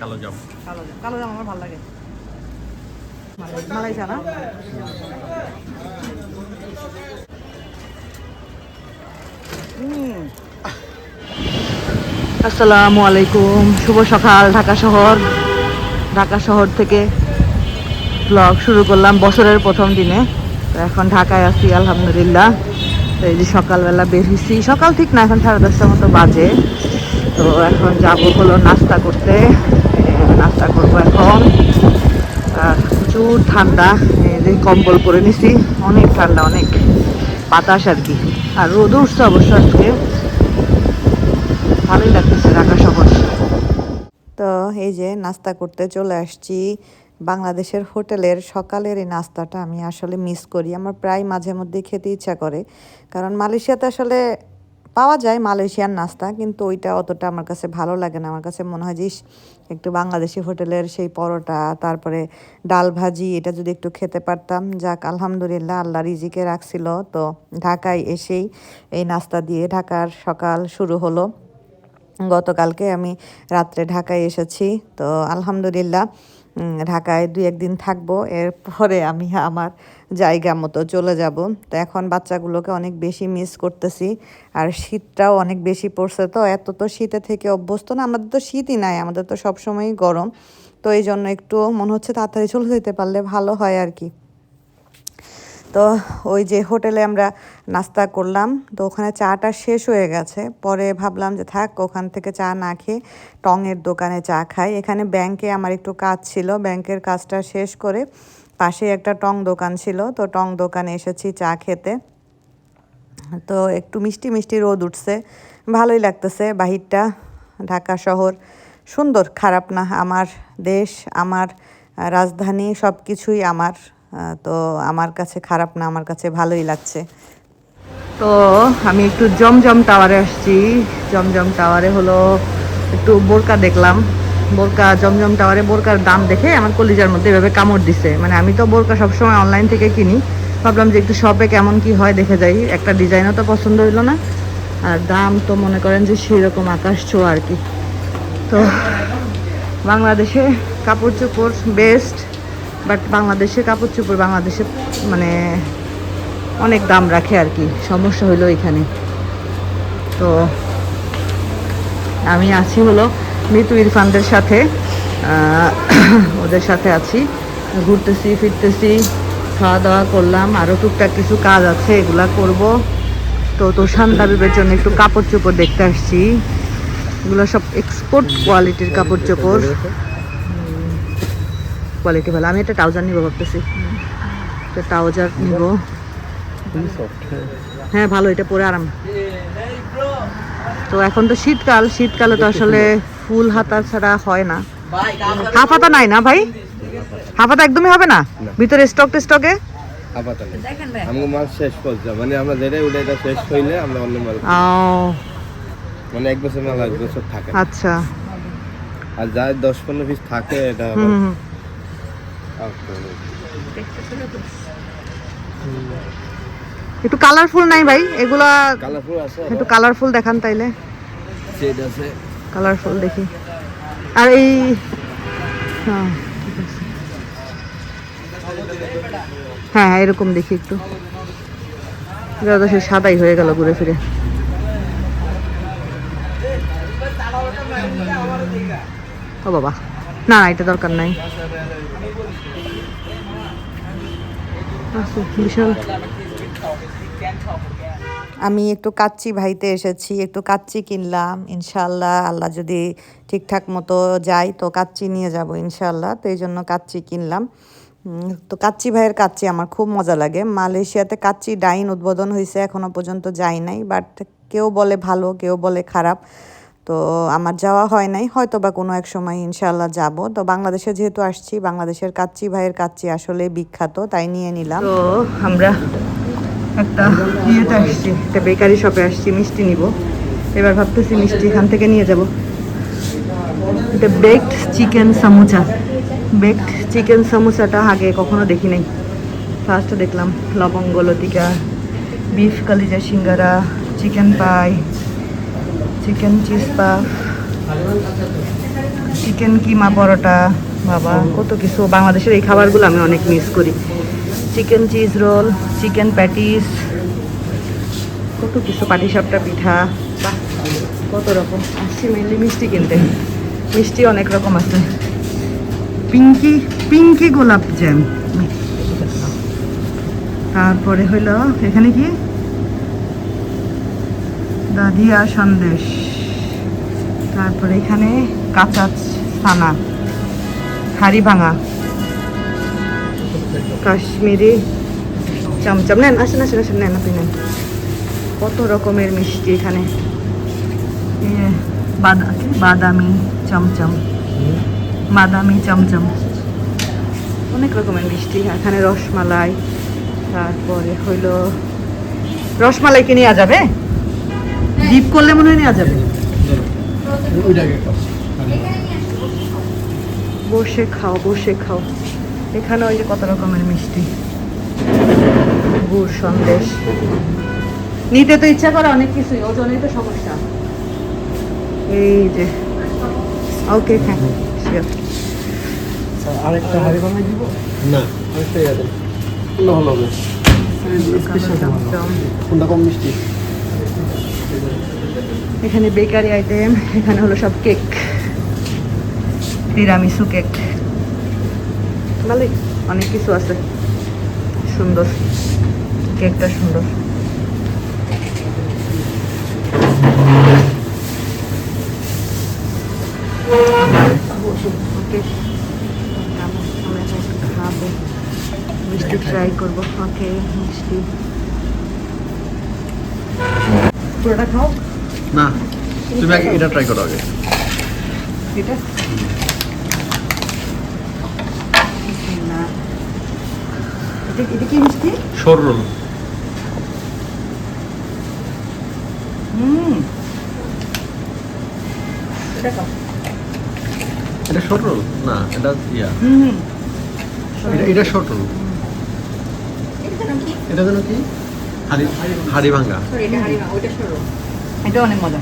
কালো জাম। কালো জাম। আমার ভালো লাগে। আসসালামু আলাইকুম। শুভ সকাল ঢাকা শহর। ঢাকা শহর থেকে ব্লগ শুরু করলাম বছরের প্রথম দিনে। তো এখন ঢাকায় আছি, আলহামদুলিল্লাহ। তো এই যে সকালবেলা বের হয়েছি সকাল ঠিক না, এখন সাড়ে দশটার মতো বাজে। তো এখন যাব হলো নাস্তা করতে। নাস্তা করব এখন। প্রচুর ঠান্ডা যে কম্বল পরে নিছি। অনেক ঠান্ডা, অনেক বাতাস আর কি। আর রোদ উঠছে অবশ্য আজকে। ভালোই লাগতেছে ঢাকা শহর। তো এই যে নাস্তা করতে চলে আসছি। বাংলাদেশের হোটেলের সকালের এই নাস্তাটা আমি আসলে মিস করি। আমার প্রায় মাঝে মধ্যে খেতে ইচ্ছা করে। কারণ মালয়েশিয়াতে আসলে পাওয়া যায় মালয়েশিয়ার নাস্তা, কিন্তু ওইটা অতটা আমার কাছে ভালো লাগে না। আমার কাছে মনে হয় যে একটু বাংলাদেশি হোটেলের সেই পরোটা, তারপরে ডাল ভাজি, এটা যদি একটু খেতে পারতাম। যাক, আলহামদুলিল্লাহ, আল্লাহ রিজিকে রাখছিল। তো ঢাকায় এসেই এই নাস্তা দিয়ে ঢাকার সকাল শুরু হলো। গতকালকে আমি রাত্রে ঢাকায় এসেছি। তো আলহামদুলিল্লাহ ঢাকায় দুই একদিন থাকব। এরপরে আমি আমার জায়গা মতো চলে যাব। তো এখন বাচ্চাগুলোকে অনেক বেশি মিস করতেছি। আর শীতটাও অনেক বেশি পড়ছে। তো এত তো শীতে থেকে অভ্যস্ত না, আমাদের তো শীতই নাই, আমাদের তো সবসময়ই গরম। তো এই জন্য একটু মনে হচ্ছে তাড়াতাড়ি চলে যেতে পারলে ভালো হয় আর কি। তো ওই যে হোটেলে আমরা নাস্তা করলাম। তো ওখানে চাটা শেষ হয়ে গেছে। পরে ভাবলাম যে থাক, ওখান থেকে চা না খেয়ে টঙের দোকানে চা খাই। এখানে ব্যাংকে আমার একটু কাজ ছিল। ব্যাংকের কাজটা শেষ করে পাশে একটা টং দোকান ছিল, তো টং দোকানে এসেছি চা খেতে। তো একটু মিষ্টি মিষ্টি রোদ উঠছে, ভালোই লাগতেছে। বাহিরটা, ঢাকা শহর, সুন্দর, খারাপ না। আমার দেশ, আমার রাজধানী সব কিছুই আমার তো আমার কাছে খারাপ না, আমার কাছে ভালোই লাগছে। তো আমি একটু জমজম টাওয়ারে আসছি। জমজম টাওয়ারে হলো একটু বোরকা দেখলাম। বোরকা, জমজম টাওয়ারে বোরকার দাম দেখে আমার কলিজার মধ্যে এভাবে কামড় দিছে। মানে আমি তো বোরকা সবসময় অনলাইন থেকে কিনি। ভাবলাম যে একটু শপে কেমন কি হয় দেখে যাই। একটা ডিজাইনও তো পছন্দ হইল না। আর দাম তো মনে করেন যে সেরকম আকাশ ছোঁয়া আর কি। তো বাংলাদেশে কাপড় চোপড় বেস্ট বাট বাংলাদেশে কাপড় চোপড় বাংলাদেশে মানে অনেক দাম রাখে আর কি। সমস্যা হইল এখানে। তো আমি আছি হলো মৃত্যু ইরফানদের সাথে ওদের সাথে আছি। ঘুরতেছি, ফিরতেছি খাওয়া দাওয়া করলাম আরও টুকটাক কিছু কাজ আছে, এগুলা করব। তো তোষান দাবিবের জন্য একটু কাপড় চোপড় দেখতে আসছি। এগুলো সব এক্সপোর্ট কোয়ালিটির কাপড় চোপড় কোয়ালিটি ভালো। আমি একটা ট্রাউজার নিব ভাবতেছি। একটা ট্রাউজার নিব। হ্যাঁ ভালো, এটা পরে আরাম। তো এখন তো শীতকাল, শীতকালে তো আসলে ফুল হাতা ছাড়া হয় না। হাফ হাতা নাই না ভাই? হাফ হাতা একদমই হবে না? ভিতরে স্টক স্টকে মাল শেষ মানে আমরা এটা শেষ হইলে আমরা অন্য মাল মানে এক বছর মাল এক বছর থাকে। আচ্ছা। আর যা দশ পনেরো পিস থাকে এটা। একটু কালারফুল নাই ভাই? এগুলা কালারফুল আছে একটু কালারফুল দেখান তাইলে। সেট আছে। কালারফুল দেখি। আর এই হ্যাঁ হ্যাঁ হ্যাঁ এরকম দেখি একটু। সে সাদাই হয়ে গেল ঘুরে ফিরে। ও বাবা। না না এটা দরকার নাই। আচ্ছা, বিশাল। আমি একটু কাচ্চি ভাইতে এসেছি, একটু কাচ্চি কিনলাম ইনশাল্লাহ আল্লাহ যদি ঠিকঠাক মতো যাই তো কাচ্চি নিয়ে যাব ইনশাল্লাহ তো এই জন্য কাচ্চি কিনলাম। তো কাচ্চি ভাইয়ের কাচ্চি আমার খুব মজা লাগে। মালয়েশিয়াতে কাচ্চি ডাইন উদ্বোধন হয়েছে এখনও পর্যন্ত যাই নাই, বাট কেউ বলে ভালো, কেউ বলে খারাপ। তো আমার যাওয়া হয় নাই হয়তো বা কোনো এক সময় ইনশাল্লাহ যাব। তো বাংলাদেশে যেহেতু আসছি, বাংলাদেশের কাচ্চি ভাইয়ের কাচ্চি আসলে বিখ্যাত, তাই নিয়ে নিলাম। তো আমরা একটা ইয়েতে আসছি, একটা বেকারি শপে আসছি, মিষ্টি নিব। এবার ভাবতেছি মিষ্টি এখান থেকে নিয়ে যাব। এটা baked chicken samosa baked chicken সামোসাটা আগে কখনো দেখি নাই। ফার্স্ট দেখলাম লবঙ্গ, লতিকা বিফ কালিজা, সিঙ্গারা chicken pie chicken cheese puff chicken keema paratha. বাবা, কত কিছু। বাংলাদেশের এই খাবারগুলো আমি অনেক মিস করি। Chicken cheese roll, chicken patties, কত কিছু, পাটিসাপটা, পিঠা। বাহ, কত রকম। আসছি মেনলি মিষ্টি কিনতে। মিষ্টি অনেক রকম আছে। পিঙ্কি পিঙ্কি গোলাপ জ্যাম। তারপরে হইল, এখানে কি? দাদিয়া সন্দেশ। তারপরে এখানে কাঁচা ছানা। হাড়ি ভাঙা। কাশ্মীরি চমচম। নেন আসেন আসেন আসেন নেন আপনি নেন। কত রকমের মিষ্টি এখানে। বাদা বাদামি চমচম। বাদামি চমচম। অনেক রকমের মিষ্টি। এখানে রসমালাই তারপরে হইল রসমালাই কি নেওয়া যাবে? ডিপ করলে মনে হয় নেওয়া যাবে। বসে খাও বসে খাও। এখানে ওই যে কত রকমের মিষ্টি। গুড় সন্দেশ। নিতে তো ইচ্ছা করে অনেক কিছুই ওজনেই তো সমস্যা। এই যে। ওকে হ্যাঁ শিওর আরেকটা হাড়ি বানাই দিব? না। আরেকটা দেন। কোনটা হবে কোনটা কম মিষ্টি? এখানে বেকারি আইটেম এখানে হলো সব কেক তিরামিসু কেক ভালোই অনেক কিছু আছে। সুন্দর কেকটা সুন্দর। ওকে আমরা খাব। মিষ্টি ট্রাই করব। ওকে মিষ্টি। পুরোটা খাও। না তুমি আগে এটা ট্রাই করো আগে। এটা না এটা কি মিষ্টি? হুম। এটা খাও এটা শর্ট রোল? না এটা ইয়া। হুম এটা এটা শর্ট রোল। এটা যেন কি? হাড়ি হাড়ি ভাঙ্গা। এটা অনেক মজা।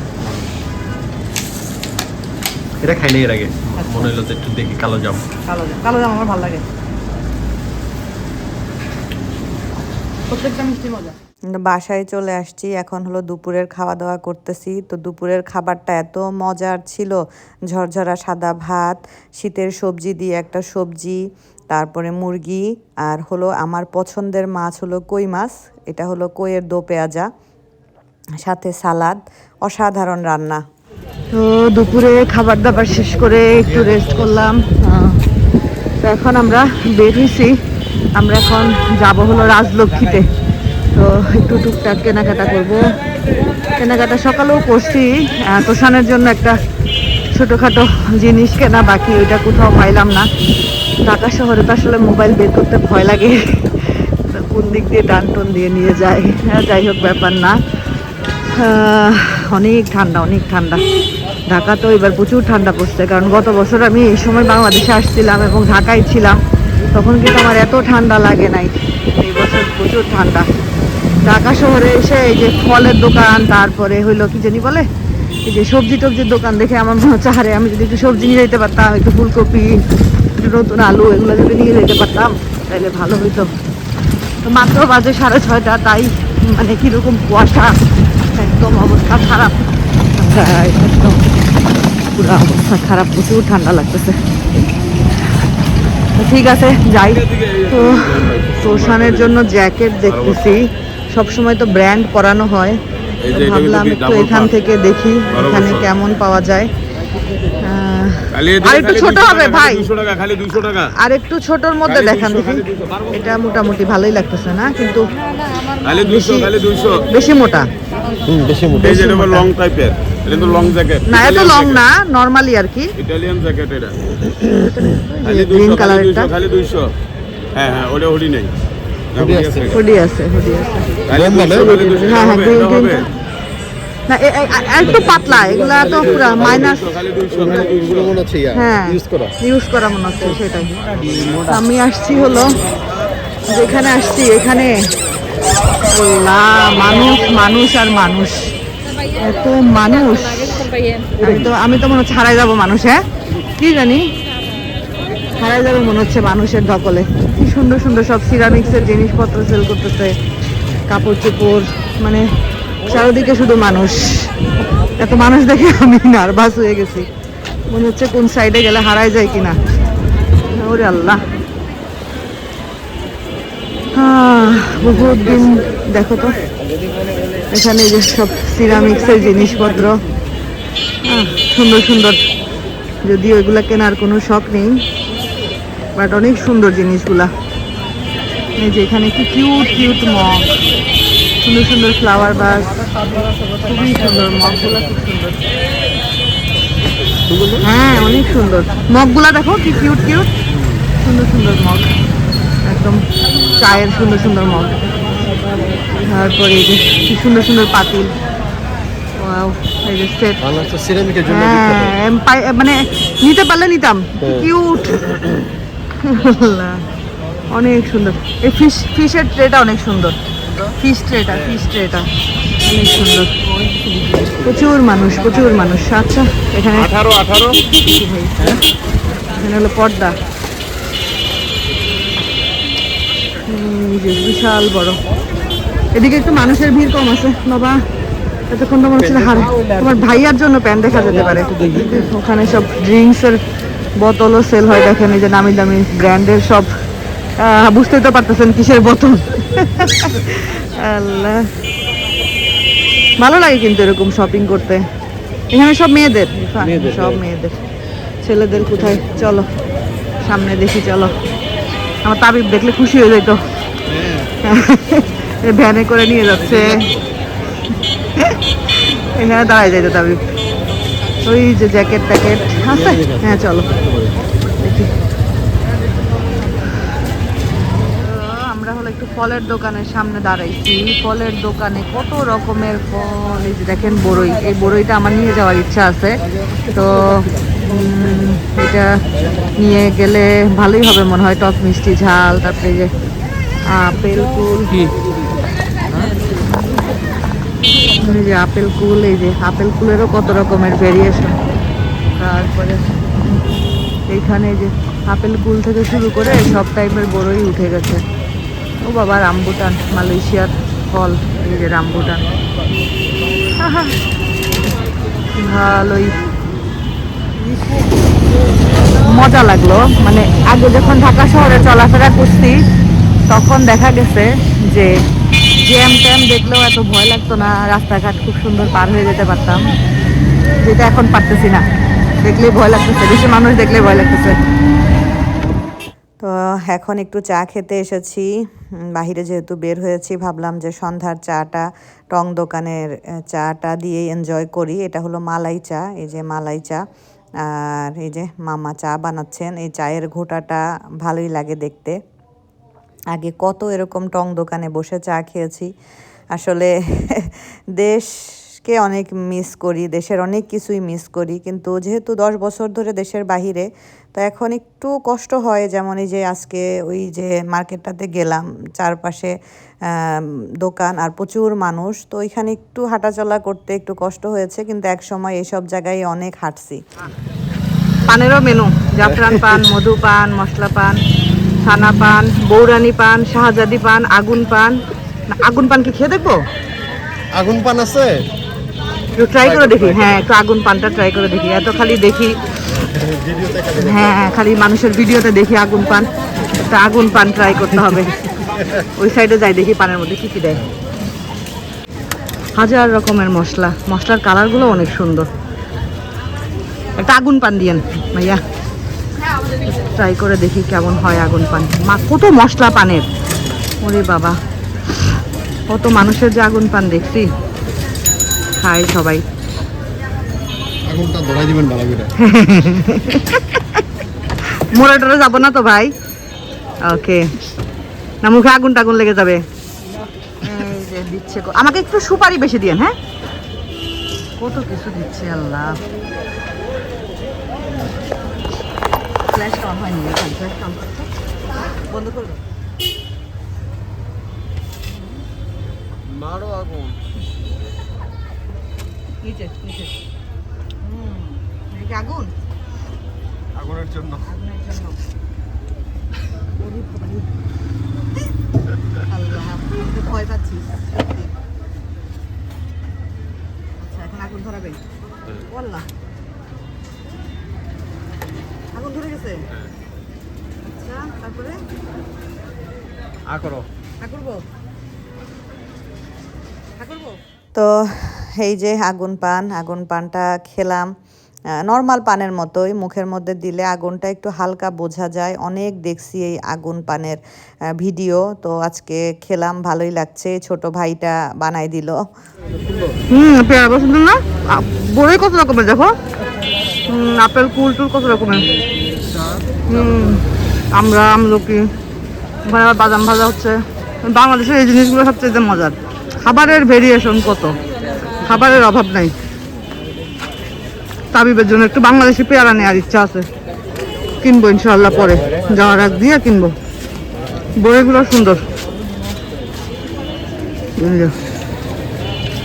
এটা খাই নাই এর আগে। মনে হলো যে একটু দেখি কালো জাম। কালো জাম। কালো জাম আমার ভালো লাগে। প্রত্যেকটা মিষ্টি মজা। বাসায় চলে আসছি এখন হলো দুপুরের খাওয়া দাওয়া করতেছি। তো দুপুরের খাবারটা এত মজার ছিল ঝরঝরা সাদা ভাত শীতের সবজি দিয়ে একটা সবজি তারপরে মুরগি আর হলো আমার পছন্দের মাছ হলো কই মাছ এটা হলো কইয়ের দো পেঁয়াজা সাথে সালাদ অসাধারণ রান্না। তো দুপুরে খাবার দাবার শেষ করে একটু রেস্ট করলাম তো এখন আমরা বের হয়েছি আমরা এখন যাব হলো রাজলক্ষ্মীতে। তো একটু টুকটাক কেনাকাটা করব। কেনাকাটা সকালেও করছি। তোষানের জন্য একটা ছোটোখাটো জিনিস কেনা বাকি, ওইটা কোথাও পাইলাম না। ঢাকা শহরে তো আসলে মোবাইল বের করতে ভয় লাগে। কোন দিক দিয়ে টান টন দিয়ে নিয়ে যায়? হ্যাঁ যাই হোক, ব্যাপার না। অনেক ঠান্ডা অনেক ঠান্ডা। ঢাকা তো এবার প্রচুর ঠান্ডা পড়ছে, কারণ গত বছর আমি এই সময় বাংলাদেশে আসছিলাম এবং ঢাকায় ছিলাম। তখন কিন্তু আমার এত ঠান্ডা লাগে নাই। এই বছর প্রচুর ঠান্ডা। ঢাকা শহরে এসে এই যে ফলের দোকান, তারপরে হইল কি জানি বলে? এই যে সবজি টবজির দোকান দেখে আমার মনে হচ্ছে, আরে আমি যদি একটু সবজি নিয়ে যেতে পারতাম, একটু ফুলকপি, একটু নতুন আলু, এগুলো যদি নিয়ে যেতে পারতাম তাহলে ভালো হইতো। তো মাত্র বাজে সাড়ে ছয়টা, তাই মানে কীরকম কুয়াশা, একদম অবস্থা খারাপ। ঠান্ডায় একদম। পুরো অবস্থা খারাপ, প্রচুর ঠান্ডা লাগতেছে। ঠিক আছে যাই। তো তোষানের জন্য জ্যাকেট দেখতেছি। সবসময় তো ব্র্যান্ড পরানো হয়। ভাবলাম একটু এখান থেকে দেখি এখানে কেমন পাওয়া যায়। আর একটু ছোট হবে ভাই। দুশো টাকা খালি দুশো টাকা। আর একটু ছোটর মধ্যে দেখান 200, দেখি। খালি 200, বারো বছর। এটা মোটামুটি ভালোই লাগতেছে না? কিন্তু বেশি- খালি মোটা। বেশি মোটা। এই যে এটা লং টাইপের এটা তো লং জ্যাকেট না এত লং না নর্মালি আর কি। ইটালিয়ান জ্যাকেট এটা। খালি গ্রিন দুশো খালি কালারটা দুশো খালি দুশো হ্যাঁ হ্যাঁ ওটা হুডি নেই। হুডি আছে। হুডি আছে? 200, 200 হ্যাঁ, হ্যাঁ, এটা না একটু পাতলা এগুলা তো পুরা মাইনাস খালি 200, খালি 200 মনে হচ্ছে হ্যাঁ ইউজ করা। ইউজ করা মনে হচ্ছে সেটাই। আমি আসছি হলো যেখানে আসছি এখানে। মানুষ মানুষ আর মানুষ। এত মানুষ। আমি তো আমি তো মনে হচ্ছে হারাই যাব মানুষ হ্যাঁ? কি জানি? হারাই যাবে মনে হচ্ছে মানুষের দখলে কি সুন্দর সুন্দর সব সিরামিক্সের জিনিসপত্র সেল করতেছে কাপড় চোপড় মানে চারিদিকে শুধু মানুষ। এত মানুষ দেখে আমি নার্ভাস হয়ে গেছি। মনে হচ্ছে কোন সাইডে গেলে হারাই যায় কিনা। ওরে আল্লাহ। আহ, বহুত দিন দেখো তো। এখানে যে সব সিরামিক্সের জিনিসপত্র। সুন্দর সুন্দর। যদিও এগুলা কেনার কোনো শখ নেই বাট অনেক সুন্দর জিনিসগুলা। এই যে এখানে কি কিউট কিউট মগ সুন্দর সুন্দর ফ্লাওয়ার বাস খুবই সুন্দর মগগুলা খুব সুন্দর। হ্যাঁ অনেক সুন্দর। মগগুলা দেখো কি কিউট কিউট সুন্দর সুন্দর মগ একদম চায়ের সুন্দর সুন্দর মগ তারপরে এই যে কি সুন্দর সুন্দর পাতিল। হ্যাঁ মানে নিতে পারলে নিতাম। কিউট অনেক সুন্দর। এই ফিশ ফিশের ট্রেটা অনেক সুন্দর। ফিশ ট্রেটা ফিশ ট্রেটা অনেক সুন্দর। প্রচুর মানুষ প্রচুর মানুষ। আচ্ছা এখানে আঠারো আঠারো। এখানে হলো পর্দা। বিশাল বড়। এদিকে একটু মানুষের ভিড় কম আছে। বাবা এতক্ষণ তো মনে হচ্ছিল হার তোমার ভাইয়ার জন্য প্যান্ট দেখা যেতে পারে। ওখানে সব ড্রিঙ্কস এর বোতলও সেল হয় দেখেন এই যে নামি দামি ব্র্যান্ডের সব। বুঝতেই তো পারতেছেন কিসের বোতল। আল্লাহ। ভালো লাগে কিন্তু এরকম শপিং করতে। এখানে সব মেয়েদের। সব মেয়েদের। ছেলেদের কোথায়? চলো সামনে দেখি চলো। আমার তাবিব দেখলে খুশি হয়ে যাইতো। এ ভ্যানে করে নিয়ে যাচ্ছে। এখানে দাঁড়ায় যাইতো তাবিব ওই যে জ্যাকেট ট্যাকেট। আছে হ্যাঁ চলো। দেখি আমরা হলো একটু ফলের দোকানের সামনে দাঁড়াইছি। ফলের দোকানে কত রকমের ফল। এই যে দেখেন বড়ই এই বড়ইটা আমার নিয়ে যাওয়ার ইচ্ছা আছে। তো এটা নিয়ে গেলে ভালোই হবে মনে হয়। টক মিষ্টি ঝাল, তারপরে যে আপেল কুল এই যে আপেল কুল, এই যে আপেল কুলেরও কত রকমের ভেরিয়েশন তারপরে এইখানে যে আপেল কুল থেকে শুরু করে সব টাইপের বড়ই উঠে গেছে। ও বাবা রামবুটান মালয়েশিয়ার ফল, এই যে রামবুটান ভালোই। মজা লাগল। মানে আগে যখন ঢাকা শহরে চলাফেরা করছি, তখন দেখা গেছে যে জ্যাম ট্যাম দেখলেও এত ভয় লাগতো না, রাস্তাঘাট খুব সুন্দর পার হয়ে যেতে পারতাম। যেটা এখন পারতেছি না। দেখলেই ভয় লাগতেছে, বেশি মানুষ দেখলেই ভয় লাগতেছে। তো এখন একটু চা খেতে এসেছি। বাহিরে যেহেতু বের হয়েছি, ভাবলাম যে সন্ধ্যার চাটা, টং দোকানের চাটা দিয়ে এনজয় করি। এটা হলো মালাই চা, এই যে মালাই চা। আর এই যে মামা চা বানাচ্ছেন, এই চায়ের ঘোটাটা ভালোই লাগে দেখতে। আগে কত এরকম টং দোকানে বসে চা খেয়েছি। আসলে দেশকে অনেক মিস করি, দেশের অনেক কিছুই মিস করি। কিন্তু যেহেতু দশ বছর ধরে দেশের বাহিরে, তো এখন একটু কষ্ট হয় যেমন এই যে আজকে ওই যে মার্কেটটাতে গেলাম, চারপাশে দোকান আর প্রচুর মানুষ। তো ওইখানে একটু হাঁটাচলা করতে একটু কষ্ট হয়েছে, কিন্তু এক সময় এইসব জায়গায় অনেক হাঁটছি। পানেরও মেনু জাফরান পান, মধু পান, মশলা পান। ছানা পান বৌরানি পান শাহজাদি পান আগুন পান। আগুন পান কি খেয়ে দেখব? আগুন পান আছে? ট্রাই করে দেখি। হ্যাঁ একটু আগুন পানটা ট্রাই করে দেখি। এত খালি দেখি। হ্যাঁ হ্যাঁ, খালি মানুষের ভিডিওতে দেখি আগুন পান। একটা আগুন পান ট্রাই করতে হবে। ওই সাইডে যাই দেখি পানের মধ্যে কি কি দেয়। হাজার রকমের মশলা। মশলার কালারগুলো অনেক সুন্দর। একটা আগুন পান দিয়েন ভাইয়া। ট্রাই করে দেখি কেমন হয় আগুন পান। মা কত মশলা পানের। ওরে বাবা কত মানুষের যে আগুন পান দেখছি। খায় সবাই। মোড়ে টোরে যাব না তো ভাই? ওকে না মুখে আগুন টাগুন লেগে যাবে। দিচ্ছে আমাকে একটু সুপারি বেশি দিয়েন হ্যাঁ? কত কিছু দিচ্ছে আল্লাহ। ফ্ল্যাশ অন হয়নি ফ্ল্যাশ করছ বন্ধ করব? মারো আগুন। নিচে নিচে হুম আগুন? আগুনের জন্য। আগুনের জন্য। আল্লাহ ভয় পাচ্ছি আচ্ছা এখন আগুন ধরাবে? বললাম আগুন ধরে গেছে? আচ্ছা তারপরে? আ করো। ঠাকুরবো ঠাকুরবো তো এই যে আগুন পান আগুন পানটা খেলাম নর্মাল পানের মতোই মুখের মধ্যে দিলে আগুনটা একটু হালকা বোঝা যায়। অনেক দেখছি এই আগুন পানের ভিডিও তো আজকে খেলাম ভালোই লাগছে ছোট ভাইটা বানাই দিল। হুম পেয়ারা পছন্দ না? বড়ই কত রকমের দেখো? আপেল কুল টুল কত রকমের? আমরা, আমলকি ওখানে আবার বাদাম ভাজা হচ্ছে। বাংলাদেশের এই জিনিসগুলো সবচেয়ে মজার। খাবারের ভেরিয়েশন কত? খাবারের অভাব নাই। তাবিবের জন্য একটু বাংলাদেশি পেয়ারা নেওয়ার ইচ্ছা আছে। কিনবো ইনশাল্লাহ পরে। যাওয়ার আগ দিয়ে কিনবো। বইগুলো সুন্দর।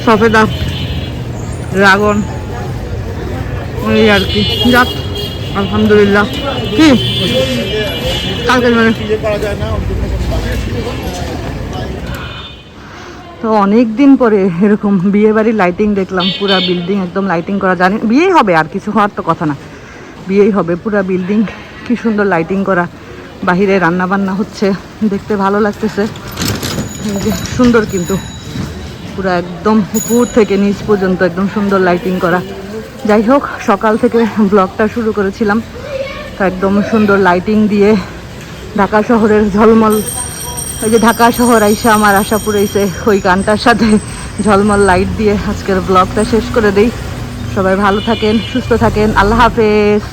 সফেদা, ড্রাগন ওই আর কি। যাক। আলহামদুলিল্লাহ। কি? মানে? তো অনেক দিন পরে এরকম বিয়ে বাড়ির লাইটিং দেখলাম, পুরা বিল্ডিং একদম লাইটিং করা। জানি, বিয়েই হবে, আর কিছু হওয়ার তো কথা না। বিয়েই হবে, পুরা বিল্ডিং কি সুন্দর লাইটিং করা। বাহিরে রান্না বান্না হচ্ছে, দেখতে ভালো লাগতেছে। সুন্দর কিন্তু। পুরো একদম উপর থেকে নিচ পর্যন্ত একদম সুন্দর লাইটিং করা। যাই হোক, সকাল থেকে ব্লগটা শুরু করেছিলাম। তো একদম সুন্দর লাইটিং দিয়ে ঢাকা শহরের ঝলমল। ওই যে ঢাকা শহর আইসে আমার আশা পুরেছে ওই গানটার সাথে ঝলমল লাইট দিয়ে আজকের ব্লগটা শেষ করে দিই। সবাই ভালো থাকেন, সুস্থ থাকেন, আল্লাহ হাফেজ।